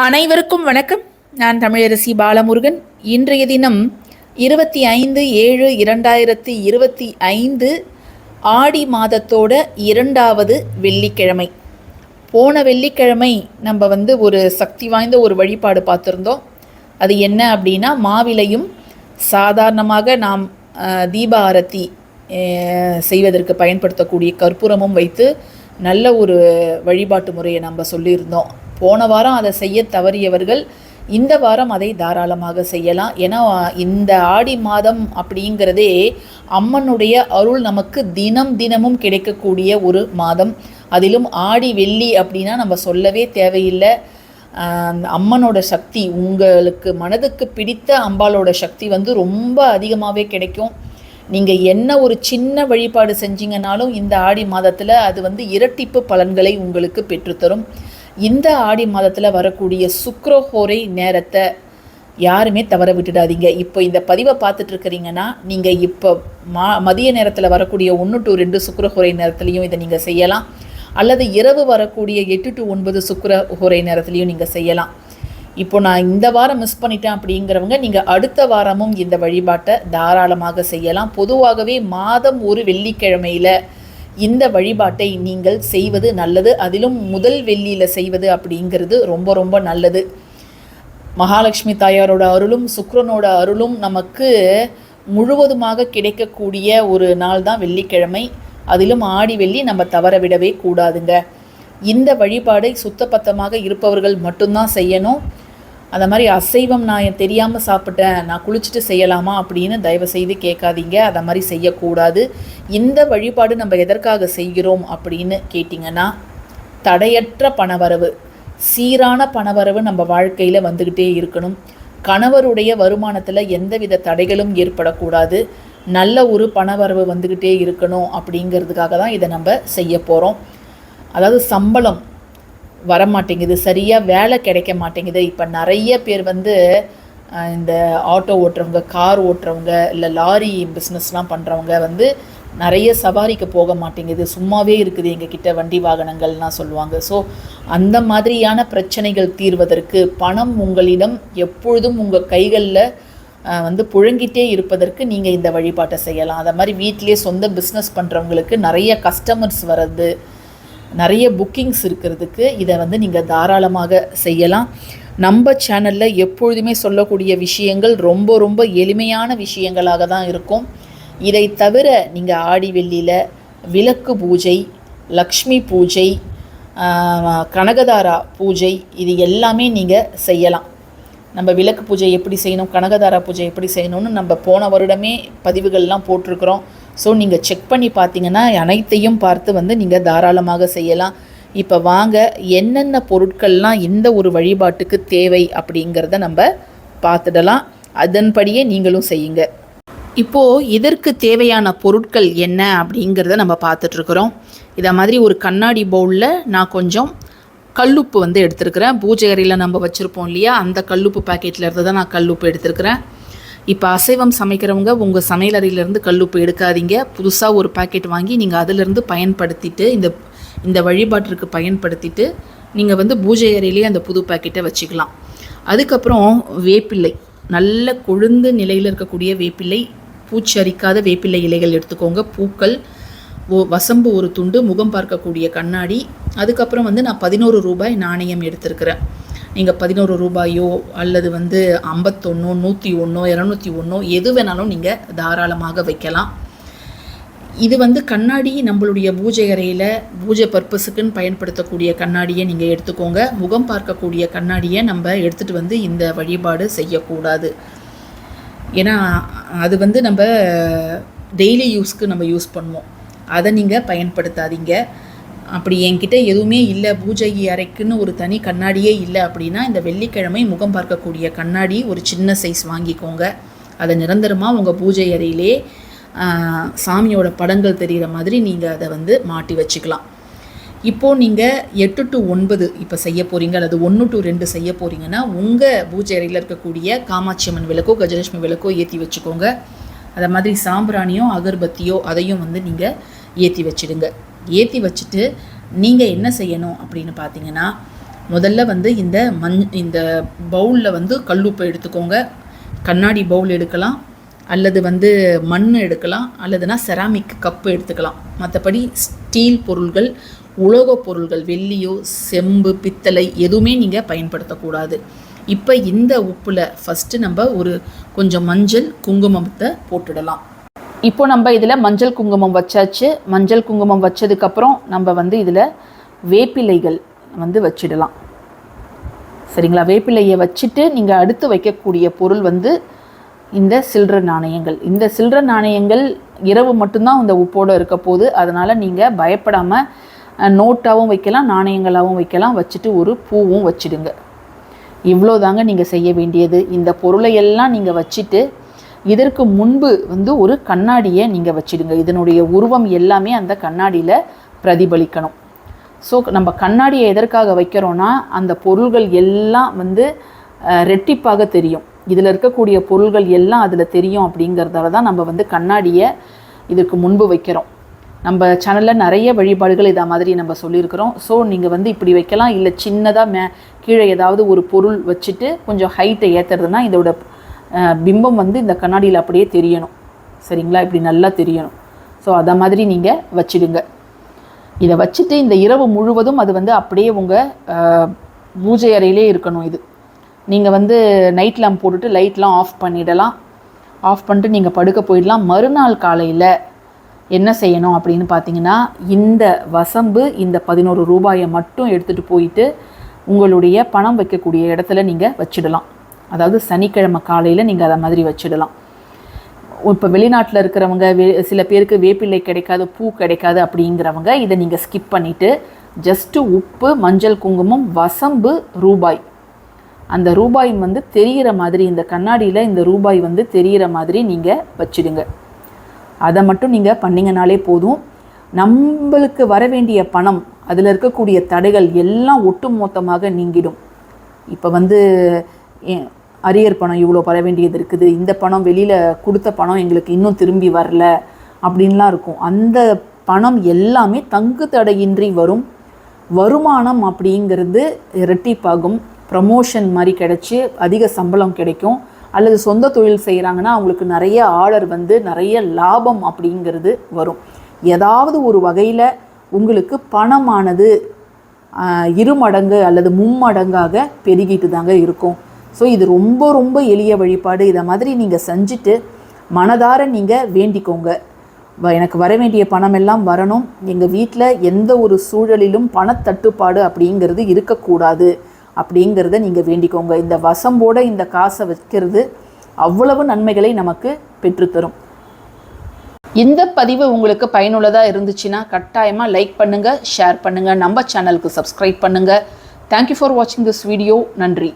அனைவருக்கும் வணக்கம். நான் தமிழரசி பாலமுருகன். இன்றைய தினம் இருபத்தி ஐந்து ஏழு இரண்டாயிரத்தி இருபத்தி ஐந்து ஆடி மாதத்தோட இரண்டாவது வெள்ளிக்கிழமை. போன வெள்ளிக்கிழமை நம்ம வந்து ஒரு சக்தி வாய்ந்த ஒரு வழிபாடு பார்த்துருந்தோம். அது என்ன அப்படின்னா மாவிலையும் சாதாரணமாக நாம் தீப ஆரத்தி செய்வதற்கு பயன்படுத்தக்கூடிய கற்பூரமும் வைத்து நல்ல ஒரு வழிபாட்டு முறையை நம்ம சொல்லியிருந்தோம். போன வாரம் அதை செய்ய தவறியவர்கள் இந்த வாரம் அதை தாராளமாக செய்யலாம். ஏன்னா இந்த ஆடி மாதம் அப்படிங்கிறதே அம்மனுடைய அருள் நமக்கு தினம் தினமும் கிடைக்கக்கூடிய ஒரு மாதம். அதிலும் ஆடி வெள்ளி அப்படின்னா நம்ம சொல்லவே தேவையில்லை. அந்த அம்மனோட சக்தி உங்களுக்கு மனதுக்கு பிடித்த அம்பாளோட சக்தி வந்து ரொம்ப அதிகமாகவே கிடைக்கும். நீங்கள் என்ன ஒரு சின்ன வழிபாடு செஞ்சீங்கனாலும் இந்த ஆடி மாதத்தில் அது வந்து இரட்டிப்பு பலன்களை உங்களுக்கு பெற்றுத்தரும். இந்த ஆடி மாதத்தில் வரக்கூடிய சுக்ரஹோரை நேரத்தை யாருமே தவற விட்டுடாதீங்க. இப்போ இந்த பதிவை பார்த்துட்டு இருக்கிறீங்கன்னா நீங்கள் இப்போ மா மதிய நேரத்தில் வரக்கூடிய ஒன்று டு ரெண்டு சுக்கிரஹோரை நேரத்துலையும் இதை நீங்கள் செய்யலாம். அல்லது இரவு வரக்கூடிய எட்டு டு ஒன்பது சுக்கிரஹோரை நேரத்துலையும் நீங்கள் செய்யலாம். இப்போ நான் இந்த வாரம் மிஸ் பண்ணிட்டேன் அப்படிங்கிறவங்க நீங்கள் அடுத்த வாரமும் இந்த வழிபாட்டை தாராளமாக செய்யலாம். பொதுவாகவே மாதம் ஒரு வெள்ளிக்கிழமையில் இந்த வழிபாட்டை நீங்கள் செய்வது நல்லது. அதிலும் முதல் வெள்ளியில் செய்வது அப்படிங்கிறது ரொம்ப ரொம்ப நல்லது. மகாலட்சுமி தாயாரோட அருளும் சுக்ரனோட அருளும் நமக்கு முழுவதுமாக கிடைக்கக்கூடிய ஒரு நாள் தான் வெள்ளிக்கிழமை. அதிலும் ஆடி வெள்ளி நம்ம தவற விடவே கூடாதுங்க. இந்த வழிபாடை சுத்தபத்தமாக இருப்பவர்கள் மட்டும்தான் செய்யணும். அந்த மாதிரி அசைவம் நான் தெரியாமல் சாப்பிட்டேன் நான் குளிச்சுட்டு செய்யலாமா அப்படின்னு தயவு செய்து கேட்காதீங்க. அதை மாதிரி செய்யக்கூடாது. இந்த வழிபாடு நம்ம எதற்காக செய்கிறோம் அப்படின்னு கேட்டிங்கன்னா தடையற்ற பணவரவு சீரான பணவரவு நம்ம வாழ்க்கையில் வந்துக்கிட்டே இருக்கணும். கணவருடைய வருமானத்தில் எந்தவித தடைகளும் ஏற்படக்கூடாது. நல்ல ஒரு பணவரவு வந்துக்கிட்டே இருக்கணும் அப்படிங்கிறதுக்காக தான் இதை நம்ம செய்ய போகிறோம் அதாவது சம்பளம் வரமாட்டேங்குது சரியாக வேலை கிடைக்க மாட்டேங்குது. இப்போ நிறைய பேர் வந்து இந்த ஆட்டோ ஓட்டுறவங்க கார் ஓட்டுறவங்க இல்லை லாரி பிஸ்னஸ்லாம் பண்ணுறவங்க வந்து நிறைய சவாரிக்கு போக மாட்டேங்குது. சும்மாவே இருக்குது எங்ககிட்ட வண்டி வாகனங்கள்லாம் சொல்லுவாங்க. ஸோ அந்த மாதிரியான பிரச்சனைகள் தீர்வதற்கு பணம் உங்களிடம் எப்பொழுதும் உங்கள் கைகளில் வந்து புழங்கிட்டே இருப்பதற்கு நீங்கள் இந்த வழிபாட்டை செய்யலாம். அதை மாதிரி வீட்டிலேயே சொந்த பிஸ்னஸ் பண்ணுறவங்களுக்கு நிறைய கஸ்டமர்ஸ் வர்றது நிறைய புக்கிங்ஸ் இருக்கிறதுக்கு இதை வந்து நீங்கள் தாராளமாக செய்யலாம். நம்ம சேனலில் எப்பொழுதுமே சொல்லக்கூடிய விஷயங்கள் ரொம்ப ரொம்ப எளிமையான விஷயங்களாக தான் இருக்கும். இதை தவிர நீங்கள் ஆடி வெள்ளியில் விளக்கு பூஜை லக்ஷ்மி பூஜை கனகதாரா பூஜை இது எல்லாமே நீங்கள் செய்யலாம். நம்ம விளக்கு பூஜை எப்படி செய்யணும் கனகதாரா பூஜை எப்படி செய்யணும்னு நம்ம போன வருடமே பதிவுகள்லாம் போட்டிருக்கிறோம். ஸோ நீங்கள் செக் பண்ணி பார்த்தீங்கன்னா அனைத்தையும் பார்த்து வந்து நீங்கள் தாராளமாக செய்யலாம். இப்போ வாங்க என்னென்ன பொருட்கள்லாம் இந்த ஒரு வழிபாட்டுக்கு தேவை அப்படிங்கிறத நம்ம பார்த்துடலாம். அதன்படியே நீங்களும் செய்யுங்க. இப்போது இதற்கு தேவையான பொருட்கள் என்ன அப்படிங்கிறத நம்ம பார்த்துட்ருக்குறோம். இதை மாதிரி ஒரு கண்ணாடி பவுலில் நான் கொஞ்சம் கல்லுப்பு வந்து எடுத்துருக்குறேன். பூஜை அறையில் நம்ம வச்சுருப்போம் இல்லையா? அந்த கல்லுப்பு பேக்கெட்டில் இருந்து தான் நான் கல்லுப்பு எடுத்துருக்குறேன். இப்போ அசைவம் சமைக்கிறவங்க உங்கள் சமையல் அறையிலேருந்து கல்லுப்பு எடுக்காதீங்க. புதுசாக ஒரு பாக்கெட் வாங்கி நீங்கள் அதிலிருந்து பயன்படுத்திட்டு இந்த இந்த வழிபாட்டிற்கு பயன்படுத்திட்டு நீங்கள் வந்து பூஜை அறையிலேயே அந்த புது பாக்கெட்டை வச்சுக்கலாம். அதுக்கப்புறம் வேப்பிள்ளை. நல்ல கொழுந்து நிலையில் இருக்கக்கூடிய வேப்பிள்ளை பூச்சி அரிக்காத வேப்பிள்ளை இலைகள் எடுத்துக்கோங்க. பூக்கள் ஓ வசம்பு ஒரு துண்டு முகம் பார்க்கக்கூடிய கண்ணாடி. அதுக்கப்புறம் வந்து நான் பதினோரு ரூபாய் நாணயம் எடுத்திருக்கிறேன். நீங்கள் பதினோரு ரூபாயோ அல்லது வந்து ஐம்பத்தொன்னோ நூற்றி ஒன்றோ இரநூத்தி ஒன்றோ எது வேணாலும் நீங்கள் தாராளமாக வைக்கலாம். இது வந்து கண்ணாடி நம்மளுடைய பூஜை அறையில் பூஜை பர்பஸுக்குன்னு பயன்படுத்தக்கூடிய கண்ணாடியை நீங்கள் எடுத்துக்கோங்க. முகம் பார்க்கக்கூடிய கண்ணாடியை நம்ம எடுத்துகிட்டு வந்து இந்த வழிபாடு செய்யக்கூடாது. ஏன்னா அது வந்து நம்ம டெய்லி யூஸ்க்கு நம்ம யூஸ் பண்ணுவோம். அதை நீங்கள் பயன்படுத்தாதீங்க. அப்படி என்கிட்ட எதுவுமே இல்லை பூஜை அறைக்குன்னு ஒரு தனி கண்ணாடியே இல்லை அப்படின்னா இந்த வெள்ளிக்கிழமை முகம் பார்க்கக்கூடிய கண்ணாடி ஒரு சின்ன சைஸ் வாங்கிக்கோங்க. அதை நிரந்தரமாக உங்கள் பூஜை அறையிலே சாமியோட படங்கள் தெரிகிற மாதிரி நீங்கள் அதை வந்து மாட்டி வச்சுக்கலாம். இப்போது நீங்கள் எட்டு டு ஒன்பது இப்போ செய்ய போகிறீங்க அல்லது ஒன்று டு ரெண்டு செய்ய போகிறீங்கன்னா உங்கள் பூஜை அறையில் இருக்கக்கூடிய காமாட்சி அம்மன் விளக்கோ கஜலட்சுமி விளக்கோ ஏற்றி வச்சுக்கோங்க. அதை மாதிரி சாம்பிராணியோ அகர்பத்தியோ அதையும் வந்து நீங்கள் ஏற்றி வச்சிடுங்க. ஏற்றி வச்சுட்டு நீங்கள் என்ன செய்யணும் அப்படின்னு பார்த்தீங்கன்னா முதல்ல வந்து இந்த மண் இந்த பவுலில் வந்து கல்லுப்பை எடுத்துக்கோங்க. கண்ணாடி பவுல் எடுக்கலாம். அல்லது வந்து மண் எடுக்கலாம். அல்லதுனா செராமிக் கப்பு எடுத்துக்கலாம். மற்றபடி ஸ்டீல் பொருள்கள் உலோகப் பொருள்கள் வெள்ளியோ செம்பு பித்தளை எதுவுமே நீங்கள் பயன்படுத்தக்கூடாது. இப்போ இந்த உப்பில் ஃபஸ்ட்டு நம்ம ஒரு கொஞ்சம் மஞ்சள் குங்குமத்தை போட்டுடலாம். இப்போ நம்ம இதில் மஞ்சள் குங்குமம் வச்சாச்சு. மஞ்சள் குங்குமம் வச்சதுக்கப்புறம் நம்ம வந்து இதில் வேப்பிலைகள் வந்து வச்சிடலாம். சரிங்களா? வேப்பிலையை வச்சுட்டு நீங்கள் அடுத்து வைக்கக்கூடிய பொருள் வந்து இந்த சில்லற நாணயங்கள். இந்த சில்லற நாணயங்கள் இரவு மட்டும்தான் இந்த உப்போடு இருக்க போகுது. அதனால் நீங்கள் பயப்படாமல் நோட்டாகவும் வைக்கலாம் நாணயங்களாகவும் வைக்கலாம். வச்சுட்டு ஒரு பூவும் வச்சிடுங்க. இவ்வளோ தாங்க நீங்கள் செய்ய வேண்டியது. இந்த பொருளை எல்லாம் நீங்கள் வச்சுட்டு இதற்கு முன்பு வந்து ஒரு கண்ணாடியை நீங்கள் வச்சிடுங்க. இதனுடைய உருவம் எல்லாமே அந்த கண்ணாடியில் பிரதிபலிக்கணும். ஸோ நம்ம கண்ணாடியை எதற்காக வைக்கிறோன்னா அந்த பொருள்கள் எல்லாம் வந்து ரெட்டிப்பாக தெரியும். இதில் இருக்கக்கூடிய பொருள்கள் எல்லாம் அதில் தெரியும் அப்படிங்கிறதால தான் நம்ம வந்து கண்ணாடியை இதுக்கு முன்பு வைக்கிறோம். நம்ம சேனலில் நிறைய வழிபாடுகள் இதை மாதிரி நம்ம சொல்லியிருக்கிறோம். ஸோ நீங்கள் வந்து இப்படி வைக்கலாம். இல்லை சின்னதாக மே கீழே ஏதாவது ஒரு பொருள் வச்சுட்டு கொஞ்சம் ஹைட்டை ஏற்றுறதுனா இதோட பிம்பம் வந்து இந்த கண்ணாடியில் அப்படியே தெரியணும். சரிங்களா? இப்படி நல்லா தெரியணும். ஸோ அதை மாதிரி நீங்கள் வச்சிடுங்க. இதை வச்சுட்டு இந்த இரவு முழுவதும் அது வந்து அப்படியே உங்கள் பூஜை அறையிலே இருக்கணும் இது. நீங்கள் வந்து நைட் லேம்ப் போட்டுட்டு லைட்லாம் ஆஃப் பண்ணிடலாம். ஆஃப் பண்ணிட்டு நீங்கள் படுக்க போயிடலாம். மறுநாள் காலையில் என்ன செய்யணும் அப்படின்னு பார்த்தீங்கன்னா இந்த வசம்பு இந்த பதினோரு ரூபாயை மட்டும் எடுத்துகிட்டு போயிட்டு உங்களுடைய பணம் வைக்கக்கூடிய இடத்துல நீங்கள் வச்சிடலாம். அதாவது சனிக்கிழமை காலையில் நீங்கள் அதை மாதிரி வச்சிடலாம். இப்போ வெளிநாட்டில் இருக்கிறவங்க வே சில பேருக்கு வேப்பிலை கிடைக்காது பூ கிடைக்காது அப்படிங்கிறவங்க இதை நீங்கள் ஸ்கிப் பண்ணிவிட்டு ஜஸ்ட்டு உப்பு மஞ்சள் குங்குமம் வசம்பு ரூபாய். அந்த ரூபாய் வந்து தெரிகிற மாதிரி இந்த கண்ணாடியில் இந்த ரூபாய் வந்து தெரிகிற மாதிரி நீங்கள் வச்சிடுங்க. அதை மட்டும் நீங்கள் பண்ணிங்கனாலே போதும். நம்மளுக்கு வர வேண்டிய பணம் அதில் இருக்கக்கூடிய தடைகள் எல்லாம் ஒட்டுமொத்தமாக நீங்கிடும். இப்போ வந்து ஏ- அரியர் பணம் இவ்வளோ வர வேண்டியது இருக்குது இந்த பணம் வெளியில் கொடுத்த பணம் எங்களுக்கு இன்னும் திரும்பி வரல அப்படின்லாம் இருக்கும். அந்த பணம் எல்லாமே தங்கு தடையின்றி வரும். வருமானம் அப்படிங்கிறது இரட்டிப்பாகும். ப்ரமோஷன் மாதிரி கிடச்சி அதிக சம்பளம் கிடைக்கும். அல்லது சொந்த தொழில் செய்கிறாங்கன்னா அவங்களுக்கு நிறைய ஆர்டர் வந்து நிறைய லாபம் அப்படிங்கிறது வரும். ஏதாவது ஒரு வகையில் உங்களுக்கு பணமானது இருமடங்கு அல்லது மும்மடங்காக பெருகிட்டு தாங்க இருக்கும். ஸோ இது ரொம்ப ரொம்ப எளிய வழிபாடு. இதை மாதிரி நீங்கள் செஞ்சுட்டு மனதார நீங்கள் வேண்டிக்கோங்க. வ- எனக்கு வர வேண்டிய பணம் எல்லாம் வரணும். எங்கள் வீட்டில் எந்த ஒரு சூழலிலும் பணத்தட்டுப்பாடு அப்படிங்கிறது இருக்கக்கூடாது அப்படிங்கிறத நீங்கள் வேண்டிக்கோங்க. இந்த வசம்போட இந்த காசை வைக்கிறது அவ்வளவு நன்மைகளை நமக்கு பெற்றுத்தரும். இந்த பதிவு உங்களுக்கு பயனுள்ளதாக இருந்துச்சுன்னா கட்டாயமாக லைக் பண்ணுங்கள் ஷேர் பண்ணுங்கள் நம்ம சேனலுக்கு சப்ஸ்கிரைப் பண்ணுங்கள் தேங்க்யூ ஃபார் வாட்சிங் திஸ் வீடியோ நன்றி.